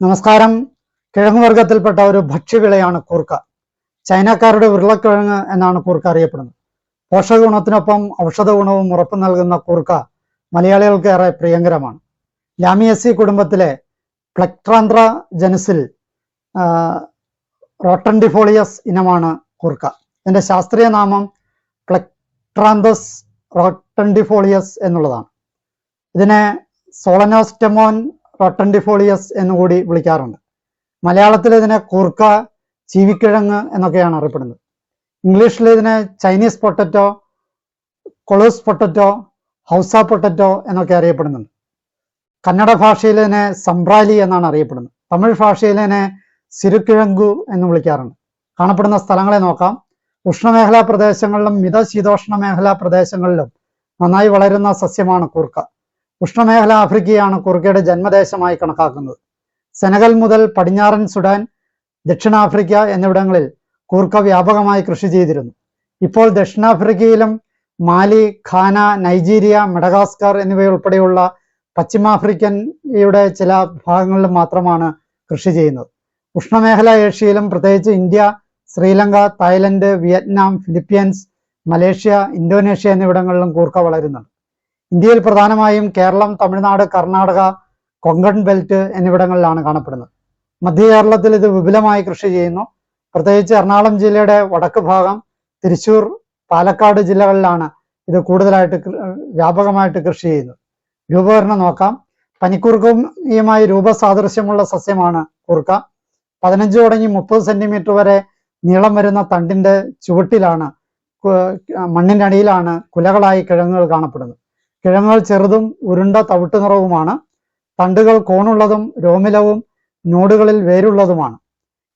നമസ്കാരം. കിഴങ്ങുവർഗത്തിൽപ്പെട്ട ഒരു ഭക്ഷ്യവിളയാണ് കൂർക്ക. ചൈനക്കാരുടെ ഉരുളക്കിഴങ്ങ് എന്നാണ് കൂർക്ക അറിയപ്പെടുന്നത്. പോഷക ഗുണത്തിനൊപ്പം ഔഷധ ഗുണവും ഉറപ്പു നൽകുന്ന കൂർക്ക മലയാളികൾക്ക് ഏറെ പ്രിയങ്കരമാണ്. ലാമിയസി കുടുംബത്തിലെ പ്ലക്ട്രാന്ത്ര ജനുസിൽ റോട്ടൻഡിഫോളിയസ് ഇനമാണ് കൂർക്ക. ഇതിന്റെ ശാസ്ത്രീയ നാമം പ്ലക്ട്രാന്തസ് റോട്ടൻഡിഫോളിയസ് എന്നുള്ളതാണ്. ഇതിനെ സോളനോസ്റ്റമോൻ റോട്ടൻഡിഫോളിയസ് എന്നുകൂടി വിളിക്കാറുണ്ട്. മലയാളത്തിൽ ഇതിനെ കുർക്ക ചീവിക്കിഴങ്ങ് എന്നൊക്കെയാണ് അറിയപ്പെടുന്നത്. ഇംഗ്ലീഷിൽ ഇതിനെ Chinese potato കൊളൂസ് potato Hausa potato എന്നൊക്കെ അറിയപ്പെടുന്നുണ്ട്. കന്നഡ ഭാഷയിൽ ഇതിനെ സംബ്രാലി എന്നാണ് അറിയപ്പെടുന്നത്. തമിഴ് ഭാഷയിൽ ഇതിനെ സിരുക്കിഴങ്കു എന്ന് വിളിക്കാറുണ്ട്. കാണപ്പെടുന്ന സ്ഥലങ്ങളെ നോക്കാം. ഉഷ്ണമേഖലാ പ്രദേശങ്ങളിലും മിതശീതോഷ്ണ മേഖലാ പ്രദേശങ്ങളിലും നന്നായി വളരുന്ന സസ്യമാണ് കൂർക്ക. ഉഷ്ണമേഖല ആഫ്രിക്കയാണ് കുറുക്കയുടെ ജന്മദേശമായി കണക്കാക്കുന്നത്. സെനഗൽ മുതൽ പടിഞ്ഞാറൻ സുഡാൻ ദക്ഷിണാഫ്രിക്ക എന്നിവിടങ്ങളിൽ കൂർക്ക വ്യാപകമായി കൃഷി ചെയ്തിരുന്നു. ഇപ്പോൾ ദക്ഷിണാഫ്രിക്കയിലും മാലി ഖാന നൈജീരിയ മെഡഗാസ്കർ എന്നിവയുൾപ്പെടെയുള്ള പശ്ചിമാഫ്രിക്കയുടെ ചില ഭാഗങ്ങളിലും മാത്രമാണ് കൃഷി ചെയ്യുന്നത്. ഉഷ്ണമേഖല ഏഷ്യയിലും പ്രത്യേകിച്ച് India Sri Lanka Thailand Vietnam Philippines Malaysia Indonesia എന്നിവിടങ്ങളിലും കൂർക്ക വളരുന്നുണ്ട്. ഇന്ത്യയിൽ പ്രധാനമായും കേരളം തമിഴ്നാട് കർണാടക കൊങ്കൺ ബെൽറ്റ് എന്നിവിടങ്ങളിലാണ് കാണപ്പെടുന്നത്. മധ്യ കേരളത്തിൽ ഇത് വിപുലമായി കൃഷി ചെയ്യുന്നു. പ്രത്യേകിച്ച് എറണാകുളം ജില്ലയുടെ വടക്ക് ഭാഗം തൃശൂർ പാലക്കാട് ജില്ലകളിലാണ് ഇത് കൂടുതലായിട്ട് വ്യാപകമായിട്ട് കൃഷി ചെയ്യുന്നത്. രൂപകരണം നോക്കാം. പനിക്കൂർക്കയുമായി രൂപസാദൃശ്യമുള്ള സസ്യമാണ് കൂർക്ക. പതിനഞ്ച് തുടങ്ങി മുപ്പത് സെന്റിമീറ്റർ വരെ നീളം വരുന്ന തണ്ടിന്റെ ചുവട്ടിലാണ് അടിയിലാണ് കുലകളായി കിഴങ്ങുകൾ കാണപ്പെടുന്നത്. കിഴങ്ങുകൾ ചെറുതും ഉരുണ്ട തവിട്ട് നിറവുമാണ്. തണ്ടുകൾ കോണുള്ളതും രോമിലവും നോടുകളിൽ വേരുള്ളതുമാണ്.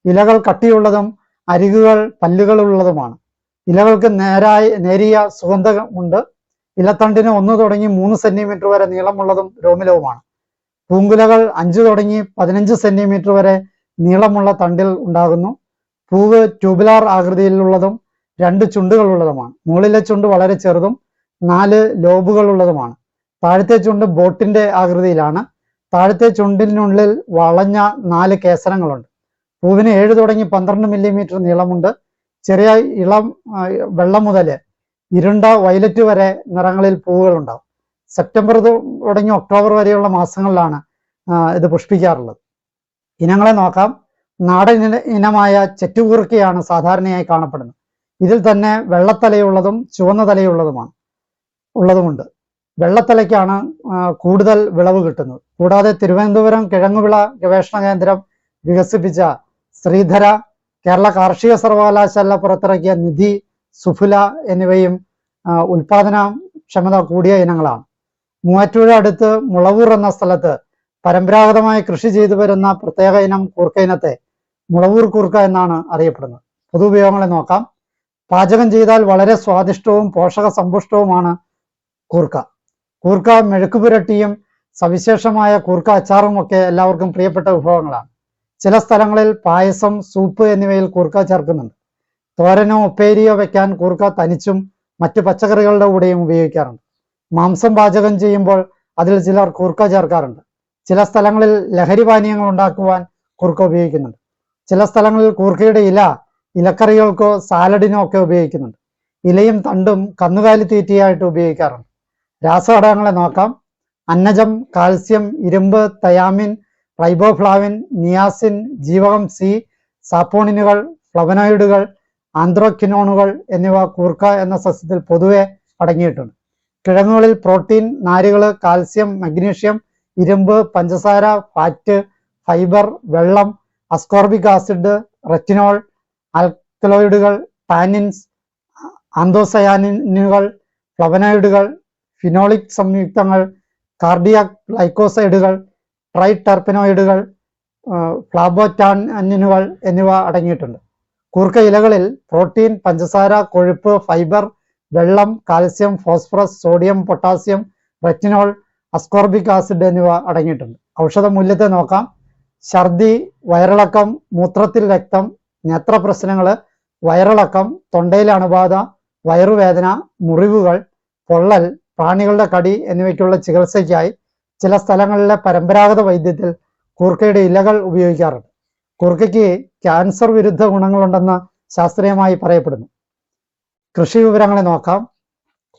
ഇലകൾ കട്ടിയുള്ളതും അരികുകൾ പല്ലുകളുള്ളതുമാണ്. ഇലകൾക്ക് നേരായ നേരിയ സുഗന്ധമുണ്ട്. ഇലത്തണ്ടിന് ഒന്ന് തുടങ്ങി മൂന്ന് സെന്റിമീറ്റർ വരെ നീളമുള്ളതും രോമിലവുമാണ്. പൂങ്കുലകൾ അഞ്ച് തുടങ്ങി പതിനഞ്ച് സെന്റിമീറ്റർ വരെ നീളമുള്ള തണ്ടിൽ ഉണ്ടാകുന്നു. പൂവ് ട്യൂബുലാർ ആകൃതിയിലുള്ളതും രണ്ട് ചുണ്ടുകളുള്ളതുമാണ്. മുകളിലെ ചുണ്ട് വളരെ ചെറുതും നാല് ലോബുകളുള്ളതുമാണ്. താഴത്തെ ചുണ്ട് ബോട്ടിന്റെ ആകൃതിയിലാണ്. താഴത്തെ ചുണ്ടിനുള്ളിൽ വളഞ്ഞ നാല് കേസരങ്ങളുണ്ട്. പൂവിന് ഏഴ് തുടങ്ങി പന്ത്രണ്ട് മില്ലിമീറ്റർ നീളമുണ്ട്. ചെറിയ ഇളം വെള്ളം മുതൽ ഇരുണ്ട വയലറ്റ് വരെ നിറങ്ങളിൽ പൂവുകൾ ഉണ്ടാവും സെപ്റ്റംബർ തുടങ്ങി ഒക്ടോബർ വരെയുള്ള മാസങ്ങളിലാണ് ഇത് പുഷ്പിക്കാറുള്ളത്. ഇനങ്ങളെ നോക്കാം. നാടൻ ഇന- ഇനമായ ചെറ്റുകൂർക്കയാണ് സാധാരണയായി കാണപ്പെടുന്നത്. ഇതിൽ തന്നെ വെള്ളത്തലയുള്ളതും ചുവന്ന തലയുള്ളതുമാണ്. ഉള്ളതുമുണ്ട് വെള്ളത്തലയ്ക്കാണ് കൂടുതൽ വിളവ് കിട്ടുന്നത്. കൂടാതെ തിരുവനന്തപുരം കിഴങ്ങുവിള ഗവേഷണ കേന്ദ്രം വികസിപ്പിച്ച ശ്രീധര കേരള കാർഷിക സർവകലാശാല പുറത്തിറക്കിയ നിധി സുഫുല എന്നിവയും ഉൽപാദന ക്ഷമത കൂടിയ ഇനങ്ങളാണ്. മൂവാറ്റൂഴ അടുത്ത് മുളവൂർ എന്ന സ്ഥലത്ത് പരമ്പരാഗതമായി കൃഷി ചെയ്തു വരുന്ന പ്രത്യേക ഇനം കൂർക്ക ഇനത്തെ മുളവൂർ കൂർക്ക എന്നാണ് അറിയപ്പെടുന്നത്. പൊതു ഉപയോഗങ്ങളെ നോക്കാം. പാചകം ചെയ്താൽ വളരെ സ്വാദിഷ്ടവും പോഷക സമ്പുഷ്ടവുമാണ് കൂർക്ക. കൂർക്ക മെഴുക്ക് പുരട്ടിയും സവിശേഷമായ കൂർക്ക അച്ചാറും ഒക്കെ എല്ലാവർക്കും പ്രിയപ്പെട്ട വിഭവങ്ങളാണ്. ചില സ്ഥലങ്ങളിൽ പായസം സൂപ്പ് എന്നിവയിൽ കൂർക്ക ചേർക്കുന്നുണ്ട്. തോരനോ ഉപ്പേരിയോ വെക്കാൻ കൂർക്ക തനിച്ചും മറ്റു പച്ചക്കറികളുടെ കൂടെയും ഉപയോഗിക്കാറുണ്ട്. മാംസം പാചകം ചെയ്യുമ്പോൾ അതിൽ ചിലർ കൂർക്ക ചേർക്കാറുണ്ട്. ചില സ്ഥലങ്ങളിൽ ലഹരി പാനീയങ്ങൾ ഉണ്ടാക്കുവാൻ കൂർക്ക ഉപയോഗിക്കുന്നുണ്ട്. ചില സ്ഥലങ്ങളിൽ കൂർക്കയുടെ ഇല ഇലക്കറികൾക്കോ സാലഡിനോ ഒക്കെ ഉപയോഗിക്കുന്നുണ്ട്. ഇലയും തണ്ടും കന്നുകാലി തീറ്റയായിട്ട് ഉപയോഗിക്കാറുണ്ട്. രാസഘടകങ്ങളെ നോക്കാം. അന്നജം കാൽസ്യം ഇരുമ്പ് തയാമിൻ റൈബോഫ്ലാവിൻ നിയാസിൻ ജീവകം സി സാപ്പോണിനുകൾ ഫ്ലവനോയിഡുകൾ ആന്ത്രോക്വിനോണുകൾ എന്നിവ കൂർക്ക എന്ന സസ്യത്തിൽ പൊതുവെ അടങ്ങിയിട്ടുണ്ട്. കിഴങ്ങുകളിൽ പ്രോട്ടീൻ നാരുകൾ കാൽസ്യം മഗ്നീഷ്യം ഇരുമ്പ് പഞ്ചസാര ഫാറ്റ് ഫൈബർ വെള്ളം അസ്കോർബിക് ആസിഡ് റെറ്റിനോൾ ആൽക്കലോയിഡുകൾ ടാനിൻസ് ആന്തോസയാനിനുകൾ ഫ്ലവനോയിഡുകൾ ഫിനോളിക് സംയുക്തങ്ങൾ കാർഡിയാക് ഗ്ലൈക്കോസൈഡുകൾ ട്രൈടെർപ്പനോയിഡുകൾ അന്യനുകൾ എന്നിവ അടങ്ങിയിട്ടുണ്ട്. കൂർക്ക ഇലകളിൽ പ്രോട്ടീൻ പഞ്ചസാര കൊഴുപ്പ് ഫൈബർ വെള്ളം calcium phosphorus sodium potassium retinol ascorbic acid എന്നിവ അടങ്ങിയിട്ടുണ്ട്. ഔഷധ മൂല്യത്തെ നോക്കാം. ഛർദി വയറിളക്കം മൂത്രത്തിൽ രക്തം നേത്ര പ്രശ്നങ്ങൾ വയറിളക്കം തൊണ്ടയിലെ അണുബാധ വയറുവേദന മുറിവുകൾ പൊള്ളൽ പ്രാണികളുടെ കടി എന്നിവയ്ക്കുള്ള ചികിത്സയ്ക്കായി ചില സ്ഥലങ്ങളിലെ പരമ്പരാഗത വൈദ്യത്തിൽ കുർക്കയുടെ ഇലകൾ ഉപയോഗിക്കാറുണ്ട്. കുർക്കയ്ക്ക് ക്യാൻസർ വിരുദ്ധ ഗുണങ്ങളുണ്ടെന്ന് ശാസ്ത്രീയമായി പറയപ്പെടുന്നു. കൃഷി വിവരങ്ങളെ നോക്കാം.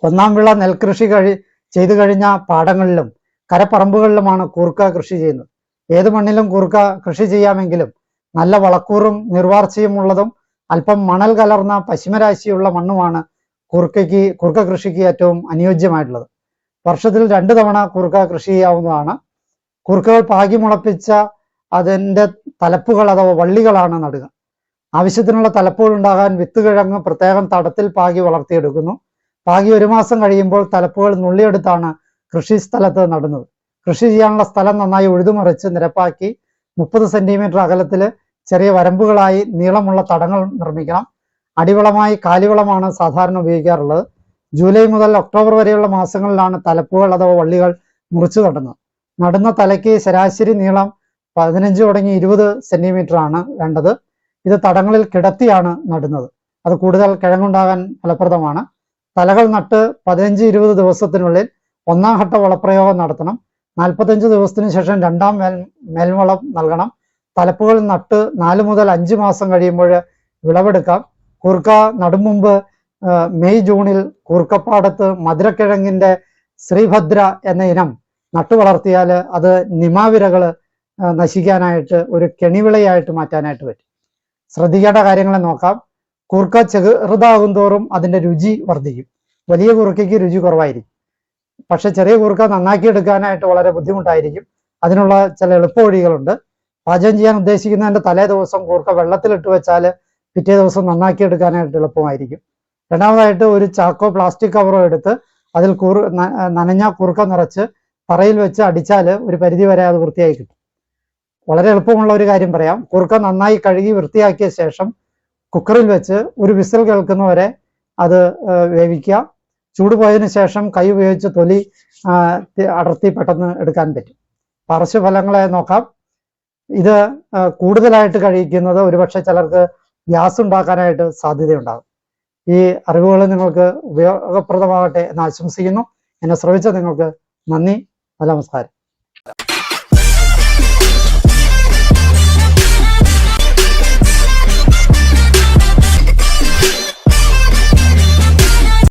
ഒന്നാം വിള നെൽകൃഷി കഴി ചെയ്തു കഴിഞ്ഞ പാടങ്ങളിലും കരപ്പറമ്പുകളിലുമാണ് കുർക്ക കൃഷി ചെയ്യുന്നത്. ഏത് മണ്ണിലും കുർക്ക കൃഷി ചെയ്യാമെങ്കിലും നല്ല വളക്കൂറും നിർവാർച്ചയും ഉള്ളതും അല്പം മണൽ കലർന്ന പശ്ചിമരാശിയുള്ള മണ്ണുമാണ് കൂർക്കയ്ക്ക് കുറുക്ക കൃഷിക്ക് ഏറ്റവും അനുയോജ്യമായിട്ടുള്ളത്. വർഷത്തിൽ രണ്ട് തവണ കുറുക്ക കൃഷി ചെയ്യാവുന്നതാണ് കുറുക്കകൾ പാകി മുളപ്പിച്ച അതിന്റെ തലപ്പുകൾ അഥവാ വള്ളികളാണ് നടുക. ആവശ്യത്തിനുള്ള തലപ്പുകൾ ഉണ്ടാകാൻ വിത്ത് കിഴങ്ങ് പ്രത്യേകം തടത്തിൽ പാകി വളർത്തിയെടുക്കുന്നു. പാകി ഒരു മാസം കഴിയുമ്പോൾ തലപ്പുകൾ നുള്ളിയെടുത്താണ് കൃഷി സ്ഥലത്ത് നടുന്നത്. കൃഷി ചെയ്യാനുള്ള സ്ഥലം നന്നായി ഉഴുതുമറിച്ച് നിരപ്പാക്കി മുപ്പത് സെന്റിമീറ്റർ അകലത്തിൽ ചെറിയ വരമ്പുകളായി നീളമുള്ള തടങ്ങൾ നിർമ്മിക്കണം. അടിവളമായി കാലിവളമാണ് സാധാരണ ഉപയോഗിക്കാറുള്ളത്. ജൂലൈ മുതൽ ഒക്ടോബർ വരെയുള്ള മാസങ്ങളിലാണ് തലപ്പുകൾ അഥവാ വള്ളികൾ മുറിച്ചു നടുന്നത് നടുന്ന തലയ്ക്ക് ശരാശരി നീളം പതിനഞ്ച് തുടങ്ങി ഇരുപത് സെന്റിമീറ്റർ ആണ് വേണ്ടത്. ഇത് തടങ്ങളിൽ കിടത്തിയാണ് നടുന്നത്. അത് കൂടുതൽ കിഴങ്ങുണ്ടാകാൻ ഫലപ്രദമാണ്. തലകൾ നട്ട് പതിനഞ്ച് ഇരുപത് ദിവസത്തിനുള്ളിൽ ഒന്നാം ഘട്ട വളപ്രയോഗം നടത്തണം. നാൽപ്പത്തഞ്ച് ദിവസത്തിന് ശേഷം രണ്ടാം മേൽ മേൽവളം നൽകണം. തലപ്പുകൾ നട്ട് നാല് മുതൽ അഞ്ച് മാസം കഴിയുമ്പോൾ വിളവെടുക്കാം. കൂർക്ക നടുമുമ്പ് മെയ് ജൂണിൽ കൂർക്കപ്പാടത്ത് മധുരക്കിഴങ്ങിന്റെ ശ്രീഭദ്ര എന്ന ഇനം നട്ടുവളർത്തിയാൽ അത് നിമാവിരകൾ നശിക്കാനായിട്ട് ഒരു കെണിവിളയായിട്ട് മാറ്റാനായിട്ട് പറ്റും. ശ്രദ്ധിക്കേണ്ട കാര്യങ്ങളെ നോക്കാം. കൂർക്ക ചെറുതാകും തോറും അതിന്റെ രുചി വർദ്ധിക്കും. വലിയ കുറുക്കയ്ക്ക് രുചി കുറവായിരിക്കും. പക്ഷെ ചെറിയ കുറുക്ക നന്നാക്കി എടുക്കാനായിട്ട് വളരെ ബുദ്ധിമുട്ടായിരിക്കും. അതിനുള്ള ചില എളുപ്പ വഴികളുണ്ട് പാചകം ചെയ്യാൻ ഉദ്ദേശിക്കുന്നതിന്റെ തലേ ദിവസം കൂർക്ക വെള്ളത്തിലിട്ട് വെച്ചാൽ പിറ്റേ ദിവസം നന്നാക്കി എടുക്കാനായിട്ട് എളുപ്പമായിരിക്കും. രണ്ടാമതായിട്ട് ഒരു ചാക്കോ പ്ലാസ്റ്റിക് കവറോ എടുത്ത് അതിൽ കൂർ നനഞ്ഞ കുറുക്ക നിറച്ച് തറയിൽ വെച്ച് അടിച്ചാൽ ഒരു പരിധി വരെ അത് വൃത്തിയായി കിട്ടും. വളരെ എളുപ്പമുള്ള ഒരു കാര്യം പറയാം. കുറുക്ക നന്നായി കഴുകി വൃത്തിയാക്കിയ ശേഷം കുക്കറിൽ വെച്ച് ഒരു വിസിൽ കേൾക്കുന്നവരെ അത് വേവിക്കുക. ചൂട് പോയതിനു ശേഷം കൈ ഉപയോഗിച്ച് തൊലി അടർത്തി പെട്ടെന്ന് എടുക്കാൻ പറ്റും. പാർശ്വഫലങ്ങളെ നോക്കാം. ഇത് കൂടുതലായിട്ട് കഴിക്കുന്നത് ഒരുപക്ഷെ ചിലർക്ക് ഗ്യാസ് ഉണ്ടാക്കാനായിട്ട് സാധ്യതയുണ്ടാകും. ഈ അറിവുകൾ നിങ്ങൾക്ക് ഉപയോഗപ്രദമാകട്ടെ എന്ന് ആശംസിക്കുന്നു. എന്നെ ശ്രമിച്ച നിങ്ങൾക്ക് നന്ദി. നമസ്കാരം.